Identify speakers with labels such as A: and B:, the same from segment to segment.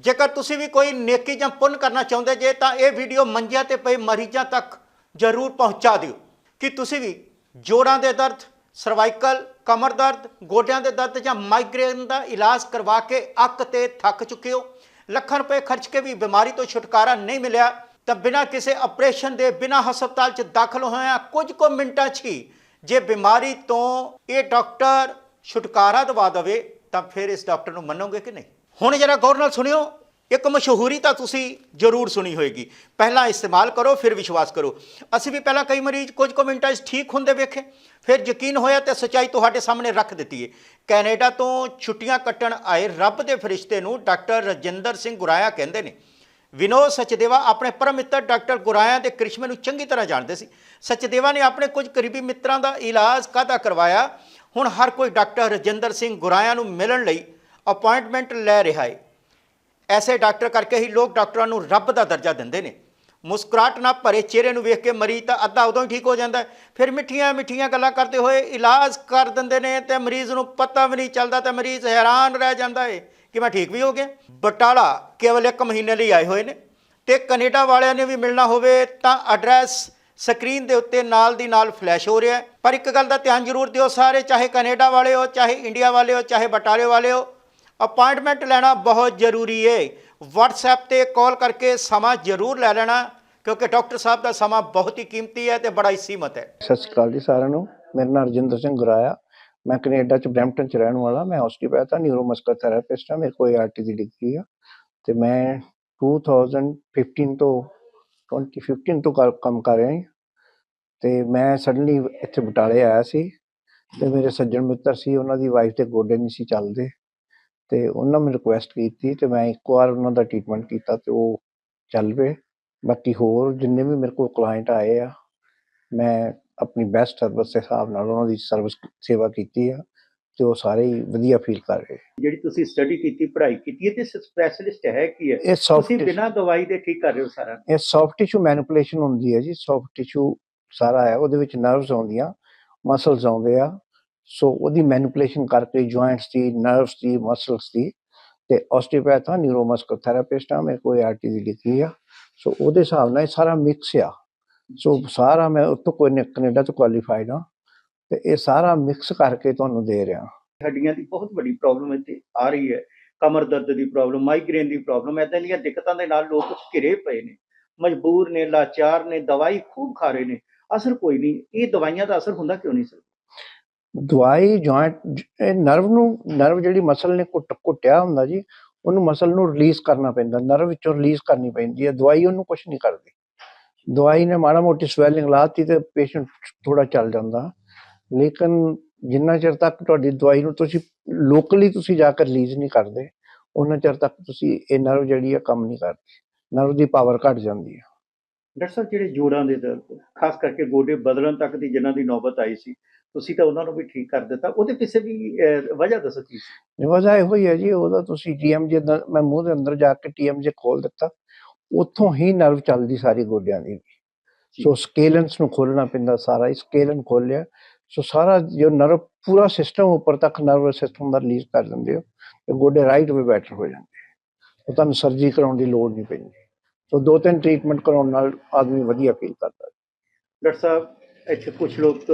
A: ਜੇਕਰ ਤੁਸੀਂ ਵੀ ਕੋਈ ਨੇਕੀ ਜਾਂ ਪੁੰਨ ਕਰਨਾ ਚਾਹੁੰਦੇ ਜੇ, ਤਾਂ ਇਹ ਵੀਡੀਓ ਮੰਜਿਆਂ ਤੇ ਪਏ ਮਰੀਜ਼ਾਂ ਤੱਕ ਜ਼ਰੂਰ ਪਹੁੰਚਾ ਦਿਓ। ਕਿ ਤੁਸੀਂ ਵੀ ਜੋੜਾਂ ਦੇ ਦਰਦ, ਸਰਵਾਈਕਲ, ਕਮਰ ਦਰਦ, ਗੋਡਿਆਂ ਦੇ ਦਰਦ ਜਾਂ ਮਾਈਗ੍ਰੇਨ ਦਾ ਇਲਾਜ ਕਰਵਾ ਕੇ ਅੱਕ ਤੇ ਥੱਕ ਚੁੱਕੇ ਹੋ, ਲੱਖਾਂ ਰੁਪਏ ਖਰਚ ਕੇ ਵੀ ਬਿਮਾਰੀ ਤੋਂ ਛੁਟਕਾਰਾ ਨਹੀਂ ਮਿਲਿਆ, ਤਾਂ ਬਿਨਾਂ ਕਿਸੇ ਆਪਰੇਸ਼ਨ ਦੇ, ਬਿਨਾਂ ਹਸਪਤਾਲ 'ਚ ਦਾਖਲ ਹੋਇਆ ਕੁਝ ਕੁ ਮਿੰਟਾਂ 'ਚ ਹੀ ਜੇ ਬਿਮਾਰੀ ਤੋਂ ਇਹ ਡਾਕਟਰ ਛੁਟਕਾਰਾ ਦਵਾ ਦੇਵੇ, ਤਾਂ ਫਿਰ ਇਸ ਡਾਕਟਰ ਨੂੰ ਮੰਨੋਗੇ ਕਿ ਨਹੀਂ? ਹੁਣ ਜਰਾ ਗੌਰ ਨਾਲ ਸੁਣਿਓ, ਇੱਕ ਮਸ਼ਹੂਰੀ ਤਾਂ ਤੁਸੀਂ ਜ਼ਰੂਰ ਸੁਣੀ ਹੋਏਗੀ। ਪਹਿਲਾਂ ਇਸਤੇਮਾਲ ਕਰੋ, ਫਿਰ ਵਿਸ਼ਵਾਸ ਕਰੋ। ਅਸੀਂ ਵੀ ਪਹਿਲਾਂ ਕਈ ਮਰੀਜ਼ ਕੁਝ ਕੁ ਮਿੰਟਾਂ 'ਚ ਠੀਕ ਹੁੰਦੇ ਵੇਖੇ, ਫਿਰ ਯਕੀਨ ਹੋਇਆ ਤੇ ਸੱਚਾਈ ਤੁਹਾਡੇ ਸਾਹਮਣੇ ਰੱਖ ਦਿੱਤੀ ਹੈ ਕੈਨੇਡਾ ਤੋਂ ਛੁੱਟੀਆਂ ਕੱਟਣ ਆਏ ਰੱਬ ਦੇ ਫਰਿਸ਼ਤੇ ਨੂੰ ਡਾਕਟਰ ਰਜਿੰਦਰ ਸਿੰਘ ਗੁਰਾਇਆ ਕਹਿੰਦੇ ਨੇ, ਵਿਨੋਦ ਸਚਦੇਵਾ ਆਪਣੇ ਪਰਮ ਮਿੱਤਰ ਡਾਕਟਰ ਗੁਰਾਇਆ ਦੇ ਕ੍ਰਿਸ਼ਮੇ ਨੂੰ ਚੰਗੀ ਤਰ੍ਹਾਂ ਜਾਣਦੇ ਸੀ। ਸਚਦੇਵਾ ਨੇ ਆਪਣੇ ਕੁਝ ਕਰੀਬੀ ਮਿੱਤਰਾਂ ਦਾ ਇਲਾਜ ਕਾਹਦਾ ਕਰਵਾਇਆ? ਹੁਣ ਹਰ ਕੋਈ ਡਾਕਟਰ ਰਜਿੰਦਰ ਸਿੰਘ ਗੁਰਾਇਆ ਨੂੰ ਮਿਲਣ ਲਈ ਅਪਾਇੰਟਮੈਂਟ ਲੈ ਰਿਹਾ ਹੈ ਐਸੇ ਡਾਕਟਰ ਕਰਕੇ ਹੀ ਲੋਕ ਡਾਕਟਰਾਂ ਨੂੰ ਰੱਬ ਦਾ ਦਰਜਾ ਦਿੰਦੇ ਨੇ। ਮੁਸਕਰਾਹਟ ਨਾਲ ਭਰੇ ਚਿਹਰੇ ਨੂੰ ਵੇਖ ਕੇ ਮਰੀਜ਼ ਤਾਂ ਅੱਧਾ ਉਦੋਂ ਹੀ ਠੀਕ ਹੋ ਜਾਂਦਾ ਫਿਰ ਮਿੱਠੀਆਂ ਮਿੱਠੀਆਂ ਗੱਲਾਂ ਕਰਦੇ ਹੋਏ ਇਲਾਜ ਕਰ ਦਿੰਦੇ ਨੇ ਤੇ ਮਰੀਜ਼ ਨੂੰ ਪਤਾ ਵੀ ਨਹੀਂ ਚੱਲਦਾ ਤੇ ਮਰੀਜ਼ ਹੈਰਾਨ ਰਹਿ ਜਾਂਦਾ ਏ ਕਿ ਮੈਂ ਠੀਕ ਵੀ ਹੋ ਗਿਆ। ਬਟਾਲਾ ਕੇਵਲ ਇੱਕ ਮਹੀਨੇ ਲਈ ਆਏ ਹੋਏ ਨੇ ਤੇ ਕੈਨੇਡਾ ਵਾਲਿਆਂ ਨੇ ਵੀ ਮਿਲਣਾ ਹੋਵੇ ਤਾਂ ਐਡਰੈਸ ਸਕਰੀਨ ਦੇ ਉੱਤੇ ਨਾਲ ਦੀ ਨਾਲ ਫਲੈਸ਼ ਹੋ ਰਿਹਾ ਪਰ ਇੱਕ ਗੱਲ ਦਾ ਧਿਆਨ ਜ਼ਰੂਰ ਦਿਓ ਸਾਰੇ, ਚਾਹੇ ਕੈਨੇਡਾ ਵਾਲੇ ਹੋ, ਚਾਹੇ ਇੰਡੀਆ ਵਾਲੇ ਹੋ, ਚਾਹੇ ਬਟਾਲੇ ਵਾਲੇ ਹੋ ਅਪਾਇੰਟਮੈਂਟ ਲੈਣਾ ਬਹੁਤ ਜ਼ਰੂਰੀ ਹੈ WhatsApp ਤੇ ਕਾਲ ਕਰਕੇ ਸਮਾਂ ਜ਼ਰੂਰ ਲੈ ਲੈਣਾ, ਕਿਉਂਕਿ ਡਾਕਟਰ ਸਾਹਿਬ ਦਾ ਸਮਾਂ ਬਹੁਤ ਹੀ ਕੀਮਤੀ ਹੈ ਤੇ ਬੜਾ ਹੀ ਸੀਮਤ ਹੈ।
B: ਸਤਿ ਸ਼੍ਰੀ ਅਕਾਲ ਜੀ ਸਾਰਿਆਂ ਨੂੰ। ਮੇਰਾ ਨਾਮ ਰਜਿੰਦਰ ਸਿੰਘ ਗੁਰਾਇਆ। ਮੈਂ ਕੈਨੇਡਾ ਚ ਬਰੈਂਪਟਨ ਚ ਰਹਿਣ ਵਾਲਾ, ਮੈਂ ਆਸਟੀਓਪੈਥ ਹਾਂ ਨਿਊਰੋਮਸਕਲ ਥੈਰੇਪਿਸਟ ਹਾਂ, ਮੇਰੇ ਕੋਲ ਆਰਟੀ ਦੀ ਡਿਗਰੀ ਆ। ਤੇ ਮੈਂ 2015 ਤੋਂ 2015 ਤੋਂ ਕਰ- ਕੰਮ ਕਰ ਰਿਹਾ ਹਾਂ ਤੇ ਮੈਂ ਸਡਨਲੀ ਇੱਥੇ ਬਟਾਲੇ ਆਇਆ ਸੀ ਤੇ ਮੇਰੇ ਸੱਜਣ ਮਿੱਤਰ ਸੀ, ਉਹਨਾਂ ਦੀ ਵਾਈਫ ਦੇ ਗੋਡੇ ਨਹੀਂ ਸੀ ਚੱਲਦੇ। ਤੇ ਉਹਨਾਂ ਮੈਨੂੰ ਰਿਕੁਐਸਟ ਕੀਤੀ ਤੇ ਮੈਂ ਇੱਕ ਵਾਰ ਉਹਨਾਂ ਦਾ ਟ੍ਰੀਟਮੈਂਟ ਕੀਤਾ ਤੇ ਉਹ ਚੱਲ ਪਏ। ਬਾਕੀ ਹੋਰ ਜਿੰਨੇ ਵੀ ਮੇਰੇ ਕੋਲ ਕਲਾਇੰਟ ਆਏ ਆ ਮੈਂ ਆਪਣੀ ਬੈਸਟ ਸਰਵਿਸ ਦੇ ਹਿਸਾਬ ਨਾਲ ਉਹਨਾਂ ਦੀ ਸਰਵਿਸ ਸੇਵਾ ਕੀਤੀ ਆ ਤੇ ਉਹ ਸਾਰੇ ਹੀ ਵਧੀਆ ਫੀਲ ਕਰ ਰਹੇ।
A: ਜਿਹੜੀ ਤੁਸੀਂ ਸਟੱਡੀ ਕੀਤੀ ਪੜ੍ਹਾਈ ਕੀਤੀ ਹੈ ਤੇ ਸਪੈਸ਼ਲਿਸਟ ਹੈ ਕੀ ਹੈ?
B: ਇਹ ਸੌਫਟ
A: ਦਵਾਈ ਦੇ ਠੀਕ ਕਰ ਰਹੇ ਹੋ ਸਾਰਾ?
B: ਇਹ ਸੌਫਟ ਟਿਸ਼ੂ ਮੈਨੀਪੂਲੇਸ਼ਨ ਹੁੰਦੀ ਹੈ ਜੀ ਸੌਫਟ ਟਿਸ਼ੂ ਸਾਰਾ ਹੈ ਉਹਦੇ ਵਿੱਚ ਨਰਵਸ ਆਉਂਦੀਆਂ ਮਸਲਸ ਆਉਂਦੇ ਆ ਸੋ ਉਹਦੀ ਮੈਨੀਪੂਲੇਸ਼ਨ ਕਰਕੇ ਜੁਆਇੰਟਸ ਦੀ ਨਰਵਸ ਦੀ ਮਸਲਸ ਦੀ ਤੇ ਆਸਟੀਓਪੈਥ ਆ ਨਿਊਰੋਮਸਕਲ ਥੈਰੇਪਿਸਟ ਆ, ਮੇਰੇ ਕੋਲ ਆਰਟੀ ਦੀ ਡਿਗਰੀ ਆ। ਸੋ ਉਹਦੇ ਹਿਸਾਬ ਨਾਲ ਇਹ ਸਾਰਾ ਮਿਕਸ ਆ। ਸੋ ਸਾਰਾ ਮੈਂ ਉੱਥੋਂ ਕੋਈ ਨੀ- ਕੈਨੇਡਾ ਤੋਂ ਕੁਆਲੀਫਾਈਡ ਆ ਤੇ ਇਹ ਸਾਰਾ ਮਿਕਸ ਕਰਕੇ ਤੁਹਾਨੂੰ ਦੇ ਰਿਹਾ।
A: ਹੱਡੀਆਂ ਦੀ ਬਹੁਤ ਵੱਡੀ ਪ੍ਰੋਬਲਮ ਇੱਥੇ ਆ ਰਹੀ ਹੈ। ਕਮਰ ਦਰਦ ਦੀ ਪ੍ਰੋਬਲਮ ਮਾਈਗ੍ਰੇਨ ਦੀ ਪ੍ਰੋਬਲਮ ਐਦਾਂ ਦੀਆਂ ਦਿੱਕਤਾਂ ਦੇ ਨਾਲ ਲੋਕ ਘਿਰੇ ਪਏ ਨੇ। ਮਜਬੂਰ ਨੇ, ਲਾਚਾਰ ਨੇ, ਦਵਾਈ ਖੂਬ ਖਾ ਰਹੇ ਨੇ। ਅਸਰ ਕੋਈ ਨਹੀਂ। ਇਹ ਦਵਾਈਆਂ ਦਾ ਅਸਰ ਹੁੰਦਾ ਕਿਉਂ ਨਹੀਂ ਸਰ
B: ਦਵਾਈ ਜੁਆਇੰਟ ਇਹ ਨਰਵ ਨੂੰ ਨਰਵ ਜਿਹੜੀ ਮਸਲ ਨੇ ਘੁੱਟ, ਘੁੱਟਿਆ ਹੁੰਦਾ ਜੀ, ਉਹਨੂੰ ਮਸਲ ਨੂੰ ਰਿਲੀਜ਼ ਕਰਨਾ ਪੈਂਦਾ ਨਰਵ ਵਿੱਚੋਂ ਰਿਲੀਜ਼ ਕਰਨੀ ਪੈਂਦੀ ਹੈ, ਦਵਾਈ ਉਹਨੂੰ ਕੁਝ ਨਹੀਂ ਕਰਦੀ। ਦਵਾਈ ਨੇ ਮਾੜਾ ਮੋਟੀ ਸਵੈਲਿੰਗ ਲਾਤੀ ਤੇ ਪੇਸ਼ੈਂਟ ਥੋੜਾ ਚੱਲ ਜਾਂਦਾ। ਲੇਕਿਨ ਜਿੰਨਾ ਚਿਰ ਤੱਕ ਤੁਹਾਡੀ ਦਵਾਈ ਨੂੰ ਤੁਸੀਂ ਲੋਕਲੀ ਤੁਸੀਂ ਜਾ ਕੇ ਰਿਲੀਜ਼ ਨਹੀਂ ਕਰਦੇ ਉਹਨਾਂ ਚਿਰ ਤੱਕ ਤੁਸੀਂ ਇਹ ਨਰਵ ਜਿਹੜੀ ਆ ਕੰਮ ਨਹੀਂ ਕਰਦੀ ਨਰਵ ਦੀ ਪਾਵਰ ਘਟ ਜਾਂਦੀ ਹੈ।
A: ਡਾਕਟਰ ਸਾਹਿਬ ਜਿਹੜੇ ਜੋੜਾਂ ਦੇ ਦਰਦ ਖਾਸ ਕਰਕੇ ਗੋਡੇ ਬਦਲਣ ਤੱਕ ਦੀ ਜਿਨ੍ਹਾਂ ਦੀ ਨੌਬਤ ਆਈ ਸੀ ਤੁਸੀਂ ਤਾਂ ਉਹਨਾਂ ਨੂੰ ਵੀ ਠੀਕ ਕਰ ਦਿੱਤਾ। ਉਹਦੇ ਪਿੱਛੇ ਵੀ ਵਜ੍ਹਾ ਦੱਸੋ ਕੀ ਸੀ?
B: ਵਜ੍ਹਾ ਇਹੋ ਹੀ ਹੈ ਜੀ ਉਹਦਾ ਤੁਸੀਂ ਟੀਐਮਜੇ ਦਾ ਮੈਂ ਮੂੰਹ ਦੇ ਅੰਦਰ ਜਾ ਕੇ ਟੀਐਮਜੇ ਖੋਲ ਦਿੱਤਾ। ਉੱਥੋਂ ਹੀ ਨਰਵ ਚੱਲਦੀ ਸਾਰੀ ਗੋਡਿਆਂ ਦੀ। ਸੋ ਸਕੇਲਨਸ ਨੂੰ ਖੋਲਣਾ ਪੈਂਦਾ ਸਾਰਾ ਸਕੇਲਨ ਖੋਲਿਆ। ਸੋ ਸਾਰਾ ਜੋ ਨਰਵ ਪੂਰਾ ਸਿਸਟਮ ਉੱਪਰ ਤੱਕ ਨਰਵਸ ਸਿਸਟਮ ਦਾ ਰਿਲੀਜ਼ ਕਰ ਦਿੰਦੇ ਹੋ ਤੇ ਗੋਡੇ ਰਾਈਟ ਵੇ ਬੈਟਰ ਹੋ ਜਾਂਦੇ। ਉਹ ਤੁਹਾਨੂੰ ਸਰਜਰੀ ਕਰਾਉਣ ਦੀ ਲੋੜ ਨਹੀਂ ਪੈਂਦੀ। ਸੋ ਦੋ ਤਿੰਨ ਟ੍ਰੀਟਮੈਂਟ ਕਰਾਉਣ ਨਾਲ ਆਦਮੀ ਵਧੀਆ ਫੀਲ ਕਰਦਾ
A: ਡਾਕਟਰ ਸਾਹਿਬ, ਇੱਥੇ ਕੁਝ ਲੋਕ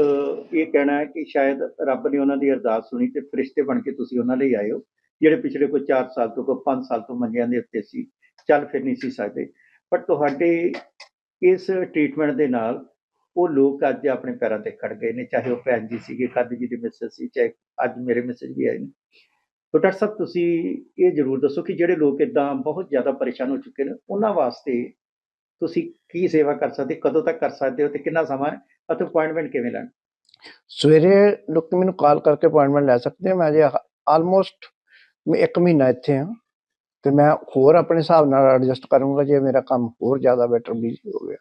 A: ਇਹ ਕਹਿਣਾ ਹੈ ਕਿ ਸ਼ਾਇਦ ਰੱਬ ਨੇ ਉਹਨਾਂ ਦੀ ਅਰਦਾਸ ਸੁਣੀ ਤੇ ਫਰਿਸ਼ਤੇ ਬਣ ਕੇ ਤੁਸੀਂ ਉਹਨਾਂ ਲਈ ਆਏ ਹੋ, ਜਿਹੜੇ ਪਿਛਲੇ ਕੋਈ 4 ਸਾਲ ਤੋਂ ਕੋਈ 5 ਸਾਲ ਤੋਂ ਮੰਜਿਆਂ ਦੇ ਉੱਤੇ ਸੀ, ਚੱਲ ਫਿਰ ਨਹੀਂ ਸੀ ਸਕਦੇ। ਪਰ ਤੁਹਾਡੇ ਇਸ ਟ੍ਰੀਟਮੈਂਟ ਦੇ ਨਾਲ ਉਹ ਲੋਕ ਅੱਜ ਆਪਣੇ ਪੈਰਾਂ ਤੇ ਖੜ ਗਏ ਨੇ, ਚਾਹੇ ਉਹ ਭੈਣ ਜੀ ਸੀਗੇ, ਕੱਦ ਜੀ ਦੇ ਮਿਸਜ ਸੀ, ਚਾਹੇ ਅੱਜ ਮੇਰੇ ਮੈਸੇਜ ਵੀ ਆਏ ਨੇ। ਤਾਂ ਡਾਕਟਰ ਸਾਹਿਬ ਤੁਸੀਂ ਇਹ ਜ਼ਰੂਰ ਦੱਸੋ ਕਿ ਜਿਹੜੇ ਲੋਕ ਇਦਾਂ ਬਹੁਤ ਜ਼ਿਆਦਾ ਪਰੇਸ਼ਾਨ ਹੋ ਚੁੱਕੇ ਨੇ ਉਹਨਾਂ ਵਾਸਤੇ ਤੁਸੀਂ ਕੀ ਸੇਵਾ ਕਰ ਸਕਦੇ ਕਦੋਂ ਤੱਕ ਕਰ ਸਕਦੇ ਹੋ ਤੇ ਕਿੰਨਾ ਸਮਾਂ ਹੈ ਅਤੇ ਅਪਾਇੰਟਮੈਂਟ ਕਿਵੇਂ ਲੈਣ?
B: ਸਵੇਰੇ ਲੋਕ ਮੈਨੂੰ ਕਾਲ ਕਰਕੇ ਅਪਾਇੰਟਮੈਂਟ ਲੈ ਸਕਦੇ ਆ ਮੈਂ ਜੇ ਆਲਮੋਸਟ ਮੈਂ ਇੱਕ ਮਹੀਨਾ ਇੱਥੇ ਹਾਂ ਤੇ ਮੈਂ ਹੋਰ ਆਪਣੇ ਹਿਸਾਬ ਨਾਲ ਐਡਜਸਟ ਕਰੂੰਗਾ ਜੇ ਮੇਰਾ ਕੰਮ ਹੋਰ ਜ਼ਿਆਦਾ ਬੈਟਰ ਬਿਜ਼ੀ ਹੋ ਗਿਆ।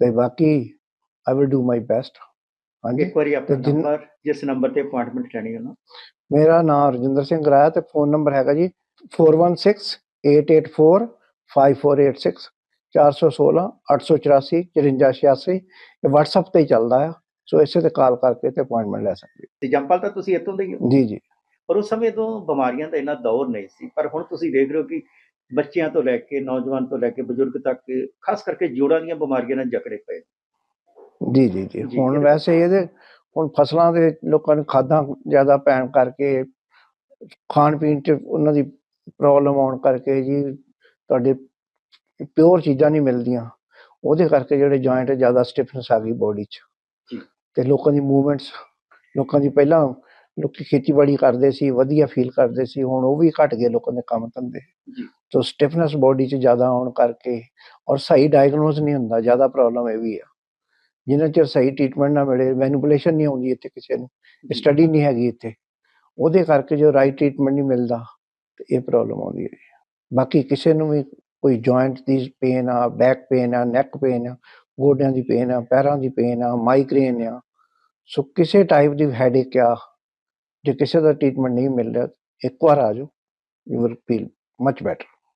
B: ਤੇ ਬਾਕੀ I will do my best ਹਾਂਜੀ?
A: ਇੱਕ ਵਾਰੀ ਆਪਣਾ ਨੰਬਰ ਜਿਸ ਨੰਬਰ ਤੇ ਅਪਾਇੰਟਮੈਂਟ ਲੈਣੀ ਹੈ ਨਾ।
B: ਮੇਰਾ ਨਾਮ ਰਜਿੰਦਰ ਸਿੰਘ ਰਾਇਆ ਤੇ ਫੋਨ ਨੰਬਰ ਹੈਗਾ ਜੀ 4168845486 416 884 5486 ਇਹ WhatsApp ਤੇ ਹੀ ਚੱਲਦਾ ਆ। ਸੋ ਇਸੇ ਤੇ ਕਾਲ ਕਰਕੇ ਤੇ ਅਪਾਇੰਟਮੈਂਟ ਲੈ ਸਕਦੇ
A: ਤੇ ਜੰਪਲ ਤਾਂ ਤੁਸੀਂ ਇੱਥੋਂ ਦੇ ਹੀ ਹੋ।
B: ਜੀ ਜੀ।
A: ਪਰ ਉਸ ਸਮੇਂ ਤੋਂ ਬਿਮਾਰੀਆਂ ਦਾ ਇੰਨਾ ਦੌਰ ਨਹੀਂ ਸੀ। ਪਰ ਹੁਣ ਤੁਸੀਂ ਦੇਖ ਰਹੇ ਹੋ ਕਿ ਬੱਚਿਆਂ ਤੋਂ ਲੈ ਕੇ ਨੌਜਵਾਨ ਤੋਂ ਲੈ ਕੇ ਬਜ਼ੁਰਗ ਤੱਕ ਖਾਸ ਕਰਕੇ ਜੋੜਾਂ ਦੀਆਂ ਬਿਮਾਰੀਆਂ ਨਾਲ ਜਕੜੇ ਪਏ
B: ਜੀ ਜੀ ਜੀ। ਹੁਣ ਵੈਸੇ ਇਹਦੇ ਹੁਣ ਫਸਲਾਂ ਦੇ ਲੋਕਾਂ ਨੂੰ ਖਾਦਾਂ ਜ਼ਿਆਦਾ ਪੈਣ ਕਰਕੇ ਖਾਣ ਪੀਣ ਚ ਉਹਨਾਂ ਦੀ ਪ੍ਰੋਬਲਮ ਆਉਣ ਕਰਕੇ ਜੀ ਤੁਹਾਡੇ ਪਿਓਰ ਚੀਜ਼ਾਂ ਨਹੀਂ ਮਿਲਦੀਆਂ ਉਹਦੇ ਕਰਕੇ ਜਿਹੜੇ ਜੁਆਇੰਟ ਜ਼ਿਆਦਾ ਸਟਿਫਨੈਸ ਆ ਗਈ ਬੋਡੀ 'ਚ। ਤੇ ਲੋਕਾਂ ਦੀ ਮੂਵਮੈਂਟਸ ਲੋਕਾਂ ਦੀ ਪਹਿਲਾਂ ਲੋਕੀ ਖੇਤੀਬਾੜੀ ਕਰਦੇ ਸੀ ਵਧੀਆ ਫੀਲ ਕਰਦੇ ਸੀ ਹੁਣ ਉਹ ਵੀ ਘਟ ਗਏ ਲੋਕਾਂ ਦੇ ਕੰਮ ਧੰਦੇ
A: ਜੀ।
B: ਤੋ ਸਟਿਫਨੈਸ ਬੋਡੀ 'ਚ ਜ਼ਿਆਦਾ ਆਉਣ ਕਰਕੇ ਔਰ ਸਹੀ ਡਾਇਗਨੋਸ ਨਹੀਂ ਹੁੰਦਾ ਜ਼ਿਆਦਾ ਪ੍ਰੋਬਲਮ ਇਹ ਵੀ ਆ ਜਿੰਨਾ ਚਿਰ ਸਹੀ ਟ੍ਰੀਟਮੈਂਟ ਨਾ ਮਿਲੇ ਮੈਨੂਪੂਲੇਸ਼ਨ ਨਹੀਂ ਆਉਂਦੀ ਇੱਥੇ ਕਿਸੇ ਨੂੰ ਸਟੱਡੀ ਨਹੀਂ ਹੈਗੀ ਇੱਥੇ। ਉਹਦੇ ਕਰਕੇ ਜੋ ਰਾਈਟ ਟ੍ਰੀਟਮੈਂਟ ਨਹੀਂ ਮਿਲਦਾ ਤੇ ਇਹ ਪ੍ਰੋਬਲਮ ਆਉਂਦੀ ਹੈ। ਬਾਕੀ ਕਿਸੇ ਨੂੰ ਵੀ ਕੋਈ ਜੁਆਇੰਟ ਦੀ ਪੇਨ ਆ ਬੈਕ ਪੇਨ ਆ ਨੈਕ ਪੇਨ ਆ ਗੋਡਿਆਂ ਦੀ ਪੇਨ ਆ ਪੈਰਾਂ ਦੀ ਪੇਨ ਆ ਮਾਈਗ੍ਰੇਨ ਆ ਸੋ ਕਿਸੇ ਟਾਈਪ ਦੀ ਹੈਡੇਕ ਆ ਜੇ ਕਿਸੇ ਦਾ ਟ੍ਰੀਟਮੈਂਟ ਨਹੀਂ ਮਿਲ ਰਿਹਾ ਇੱਕ ਵਾਰ ਆ ਜਾਓ you will feel much better